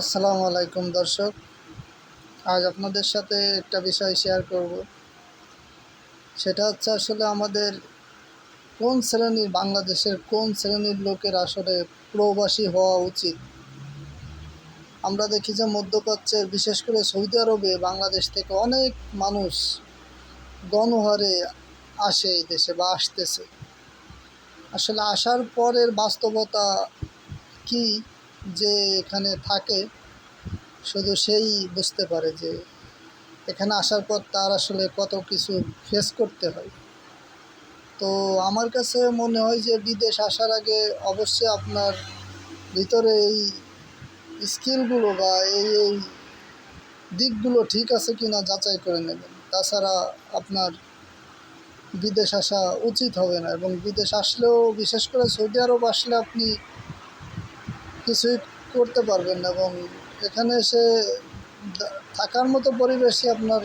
আসসালামু আলাইকুম দর্শক। আজ আপনাদের সাথে একটা বিষয় শেয়ার করব। সেটা হচ্ছে আসলে আমাদের কোন শ্রেণির বাংলাদেশের কোন শ্রেণির লোকের আসলে প্রবাসী হওয়া উচিত? আমরা দেখি যে মধ্যপ্রাচ্যের, বিশেষ করে সৌদি আরবে, বাংলাদেশ থেকে অনেক মানুষ গণহারে আসে এই দেশে বা আসতেছে। আসলে আসার পরের বাস্তবতা কি? যে এখানে থাকে, শুধু সেই বুঝতে পারে যে এখানে আসার পর তার আসলে কত কিছু ফেস করতে হয়। তো আমার কাছে মনে হয় যে বিদেশ আসার আগে অবশ্যই আপনার ভিতরে এই স্কিলগুলো বা এই এই দিকগুলো ঠিক আছে কি না যাচাই করে নেবেন। তাছাড়া আপনার বিদেশ আসা উচিত হবে না এবং বিদেশ আসলেও, বিশেষ করে সৌদি আরব আসলে আপনি কিছুই করতে পারবেন না এবং এখানে এসে থাকার মতো পরিবেশই আপনার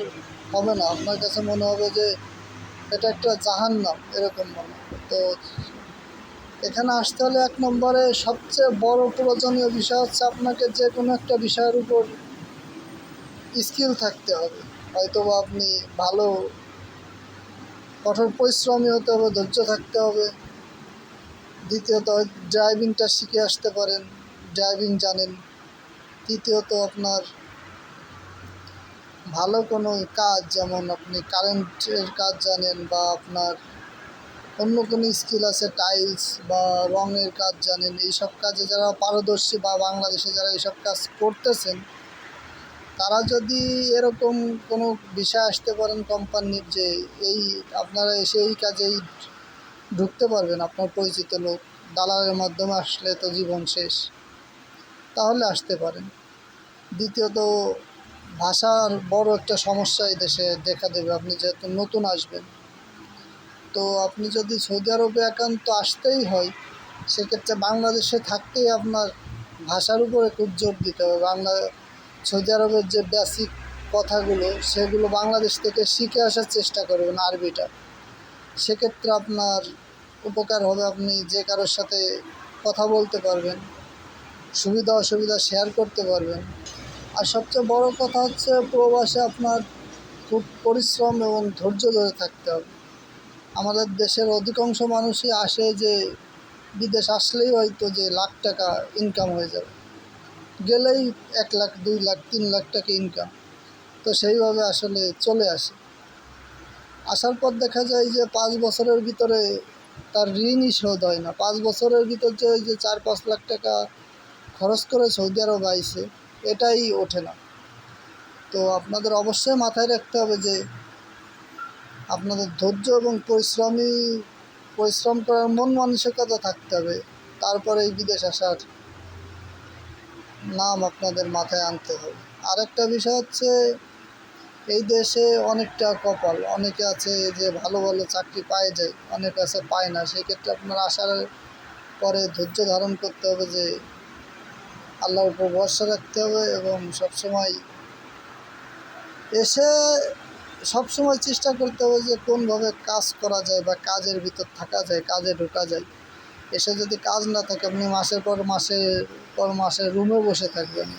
হবে না। আপনার কাছে মনে হবে যে এটা একটা জাহান নাম এরকম মনে তো এখানে আসতে হলে এক নম্বরে সবচেয়ে বড় প্রয়োজনীয় বিষয় হচ্ছে আপনাকে যে কোনো একটা বিষয়ের উপর স্কিল থাকতে হবে। হয়তোবা আপনি ভালো, কঠোর পরিশ্রমী হতে হবে, ধৈর্য থাকতে হবে। দ্বিতীয়ত ড্রাইভিংটা শিখে আসতে পারেন। ড্রাইভিং জানেন। তৃতীয়ত আপনার ভালো কোনো কাজ, যেমন আপনি কারেন্টের কাজ জানেন বা আপনার অন্য কোনো স্কিল আছে টাইলস বা রঙের কাজ জানেন, এইসব কাজে যারা পারদর্শী বা বাংলাদেশে যারা এইসব কাজ করতেছেন, তারা যদি এরকম কোনো বিষয় আসতে পারেন কোম্পানির যে এই আপনারা এসে এই কাজেই ঢুকতে পারবেন, আপনার পরিচিত লোক। দালালের মাধ্যমে আসলে তো জীবন শেষ। তাহলে আসতে পারেন। দ্বিতীয়ত, ভাষার বড় একটা সমস্যা এই দেশে দেখা দেবে। আপনি যেহেতু নতুন আসবেন, তো আপনি যদি সৌদি আরবে একান্ত আসতেই হয়, সেক্ষেত্রে বাংলাদেশে থাকতেই আপনার ভাষার উপরে খুব জোর দিতে হবে। বাংলা, সৌদি আরবের যে বেসিক কথাগুলো, সেগুলো বাংলাদেশ থেকে শিখে আসার চেষ্টা করবেন আরবিটা। সেক্ষেত্রে আপনার উপকার হবে। আপনি যে কারোর সাথে কথা বলতে পারবেন। সুবিধা অসুবিধা শেয়ার করতে পারবেন। আর সবচেয়ে বড় কথা হচ্ছে প্রবাসে আপনার খুব পরিশ্রম এবং ধৈর্য ধরে থাকতে হবে। আমাদের দেশের অধিকাংশ মানুষই আসে যে বিদেশ আসলেই হয়তো যে লাখ টাকা ইনকাম হয়ে যাবে। গেলেই এক লাখ, দুই লাখ, তিন লাখ টাকা ইনকাম তো সেইভাবে আসলে চলে আসে। আসার পর দেখা যায় যে পাঁচ বছরের ভিতরে তার ঋণই শোধ হয় না। পাঁচ বছরের ভিতর যে চার পাঁচ লাখ টাকা খরচ করে সৌদি আরব আইসে এটাই ওঠে না। তো আপনাদের অবশ্যই মাথায় রাখতে হবে যে আপনাদের ধৈর্য এবং পরিশ্রমী পরিশ্রম করার মন মানসিকতা থাকতে হবে তারপরে এই বিদেশ আসার নাম আপনাদের মাথায় আনতে হবে। আরেকটা বিষয় হচ্ছে, এই দেশে অনেকটা কপাল, অনেকে আছে যে ভালো ভালো চাকরি পায় যায় অনেক আছে পায় না সেক্ষেত্রে আপনার আসার পরে ধৈর্য ধারণ করতে হবে যে আল্লাহর উপর ভরসা রাখতে হবে এবং সবসময় এসে সবসময় চেষ্টা করতে হবে যে কোনভাবে কাজ করা যায় বা কাজের ভিতর থাকা যায়, কাজে ঢোকা যায়। এসে যদি কাজ না থাকে, আপনি মাসের পর মাসে পর মাসে রুমে বসে থাকবেন।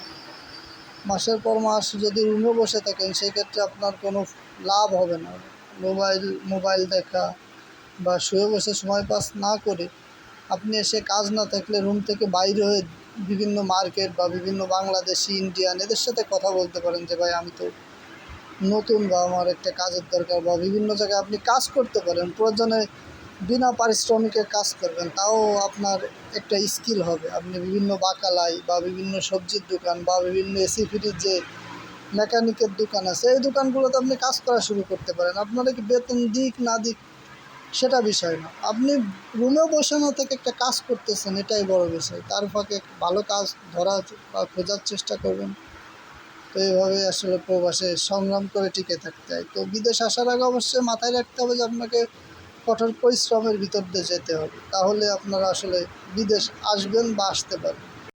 মাসের পর মাস যদি রুমে বসে থাকেন সেই ক্ষেত্রে আপনার কোনো লাভ হবে না। মোবাইল মোবাইল দেখা বা শুয়ে বসে সময় পাস না করে আপনি এসে কাজ না থাকলে রুম থেকে বাইরে হয়ে বিভিন্ন মার্কেট বা বিভিন্ন বাংলাদেশি, ইন্ডিয়ান এদের সাথে কথা বলতে পারেন যে, ভাই, আমি তো নতুন বা আমার একটা কাজের দরকার বা বিভিন্ন জায়গায় আপনি কাজ করতে পারেন, প্রয়োজনে বিনা পারিশ্রমিকে কাজ করবেন, তাও আপনার একটা স্কিল হবে। আপনি বিভিন্ন বাকালাই বা বিভিন্ন সবজির দোকান বা বিভিন্ন এসি ফ্রিজ যে মেকানিকের দোকান আছে, এই দোকানগুলোতে আপনি কাজ করা শুরু করতে পারেন। আপনারা কি বেতন দিক না দিক সেটা বিষয় না। আপনি রুমে বসে না থেকে একটা কাজ করতেছেন, এটাই বড় বিষয়। তার ফাঁকে ভালো কাজ ধরা বা খোঁজার চেষ্টা করবেন। তো এইভাবে আসলে প্রবাসে সংগ্রাম করে টিকে থাকতে হয়। তো বিদেশ আসার আগে অবশ্যই মাথায় রাখতে হবে যে আপনাকে কঠোর পরিশ্রমের ভিতর দিয়ে যেতে হবে। তাহলে আপনারা আসলে বিদেশ আসবেন বা আসতে পারবেন।